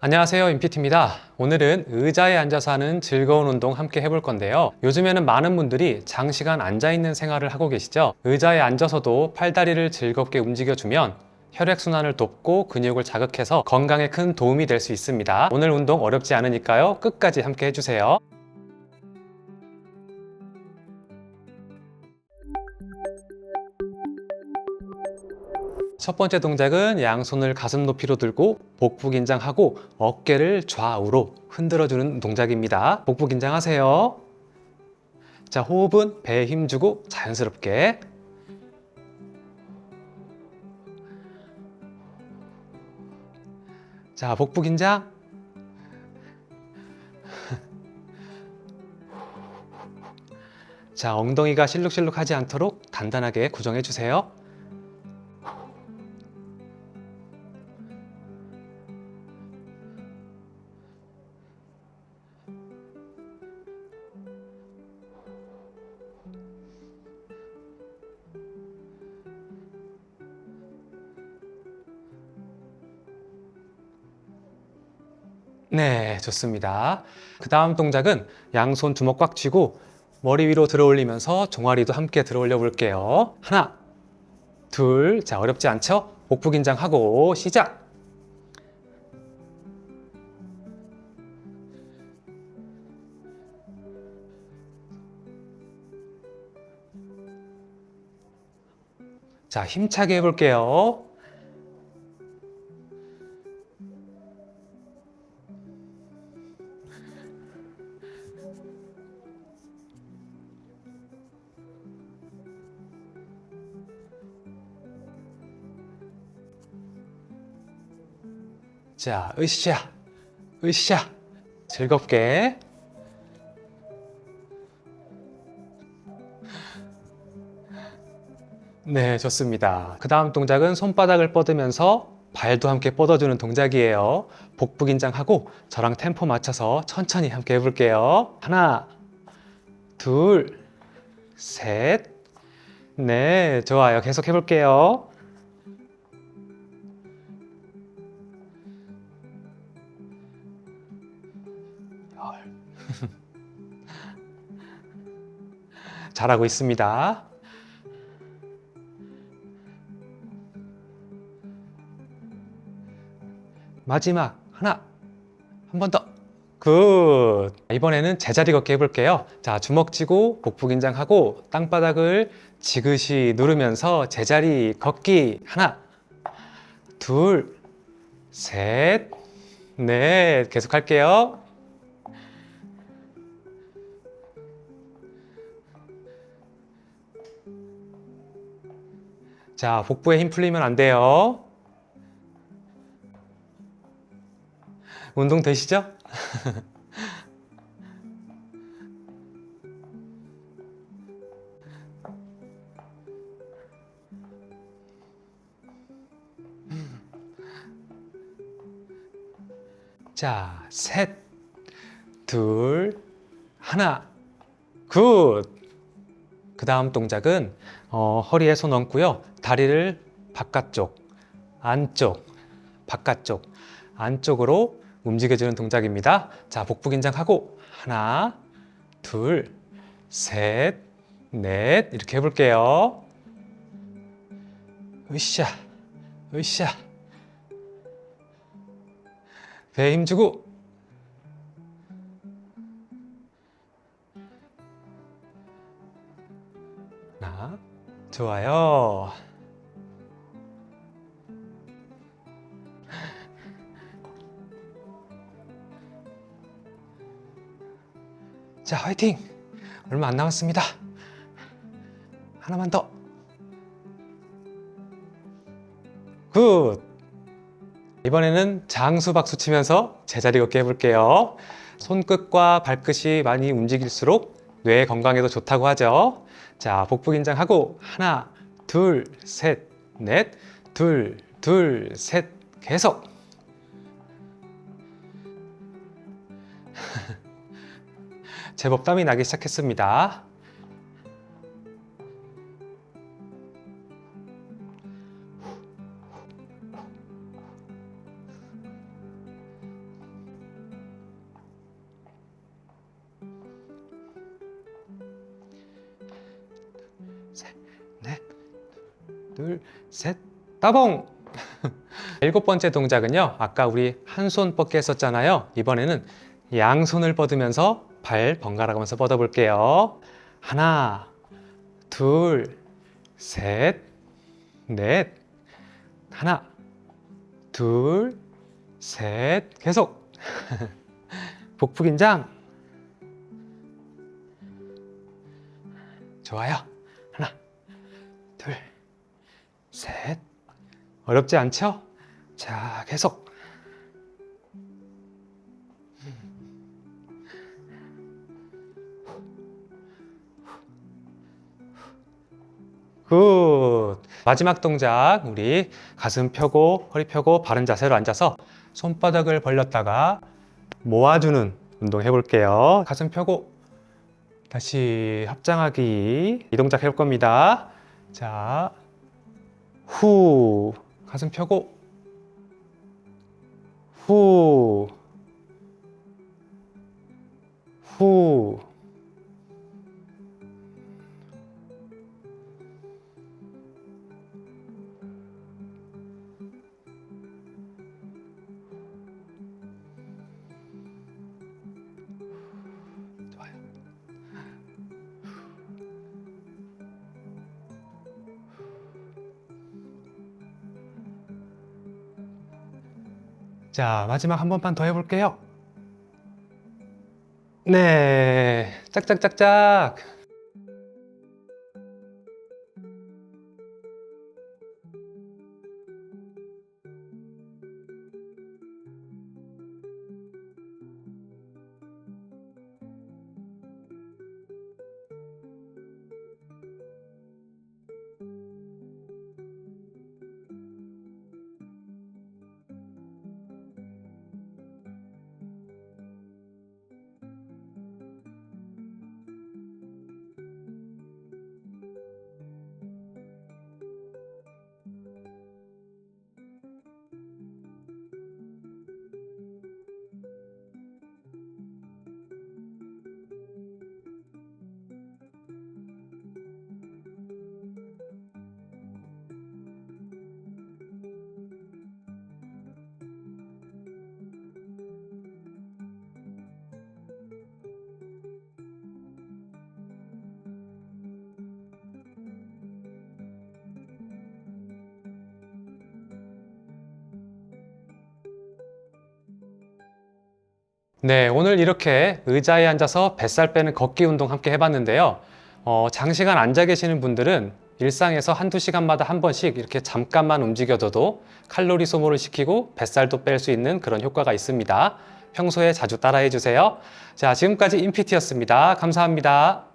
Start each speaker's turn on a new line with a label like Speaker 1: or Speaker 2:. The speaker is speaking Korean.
Speaker 1: 안녕하세요 인피트입니다. 오늘은 의자에 앉아서 하는 즐거운 운동 함께 해볼 건데요. 요즘에는 많은 분들이 장시간 앉아있는 생활을 하고 계시죠? 의자에 앉아서도 팔다리를 즐겁게 움직여주면 혈액순환을 돕고 근육을 자극해서 건강에 큰 도움이 될 수 있습니다. 오늘 운동 어렵지 않으니까요. 끝까지 함께 해주세요 첫 번째 동작은 양손을 가슴 높이로 들고 복부 긴장하고 어깨를 좌우로 흔들어주는 동작입니다. 복부 긴장하세요. 자, 호흡은 배에 힘주고 자연스럽게. 자, 복부 긴장. 자, 엉덩이가 실룩실룩하지 않도록 단단하게 고정해 주세요. 네, 좋습니다. 그 다음 동작은 양손 주먹 꽉 쥐고 머리 위로 들어 올리면서 종아리도 함께 들어 올려 볼게요. 하나, 둘, 자, 어렵지 않죠? 복부 긴장하고 시작! 자, 힘차게 해볼게요. 자, 으쌰, 으쌰. 즐겁게. 네, 좋습니다. 그 다음 동작은 손바닥을 뻗으면서 발도 함께 뻗어주는 동작이에요. 복부 긴장하고 저랑 템포 맞춰서 천천히 함께 해볼게요. 하나, 둘, 셋, 네, 좋아요. 계속 해볼게요. 잘하고 있습니다. 마지막 하나 한 번 더. 굿. 이번에는 제자리 걷기 해볼게요. 자, 주먹 쥐고 복부 긴장하고 땅바닥을 지그시 누르면서 제자리 걷기 하나, 둘, 셋, 넷. 계속 할게요. 자, 복부에 힘 풀리면 안 돼요. 운동 되시죠? 자, 셋, 둘, 하나, 굿! 그 다음 동작은 어, 허리에 손 얹고요. 다리를 바깥쪽, 안쪽, 바깥쪽, 안쪽으로 움직여주는 동작입니다. 자, 복부 긴장하고 하나, 둘, 셋, 넷 이렇게 해볼게요. 으쌰, 으쌰. 배에 힘주고 좋아요. 자, 화이팅! 얼마 안 남았습니다. 하나만 더. 굿! 이번에는 장수 박수 치면서 제자리 걷기 해볼게요. 손끝과 발끝이 많이 움직일수록 뇌 건강에도 좋다고 하죠. 자, 복부 긴장하고 하나, 둘, 셋, 넷, 둘, 둘, 셋, 계속. 제법 땀이 나기 시작했습니다. 둘, 셋, 따봉! 일곱 번째 동작은요. 아까 우리 한 손 뻗기 했었잖아요. 이번에는 양손을 뻗으면서 발 번갈아 가면서 뻗어 볼게요. 하나, 둘, 셋, 넷. 하나, 둘, 셋. 계속. 복부 긴장. 좋아요. 셋. 어렵지 않죠? 자, 계속. 굿. 마지막 동작, 우리 가슴 펴고, 허리 펴고, 바른 자세로 앉아서 손바닥을 벌렸다가 모아주는 운동 해볼게요. 가슴 펴고, 다시 합장하기. 이 동작 해볼 겁니다. 자, 후. 가슴 펴고, 후. 후. 자, 마지막 한 번만 더 해볼게요. 네, 짝짝짝짝. 네, 오늘 이렇게 의자에 앉아서 뱃살 빼는 걷기 운동 함께 해봤는데요. 어, 장시간 앉아 계시는 분들은 일상에서 한두 시간마다 한 번씩 이렇게 잠깐만 움직여줘도 칼로리 소모를 시키고 뱃살도 뺄 수 있는 그런 효과가 있습니다. 평소에 자주 따라해 주세요. 자, 지금까지 인피티였습니다. 감사합니다.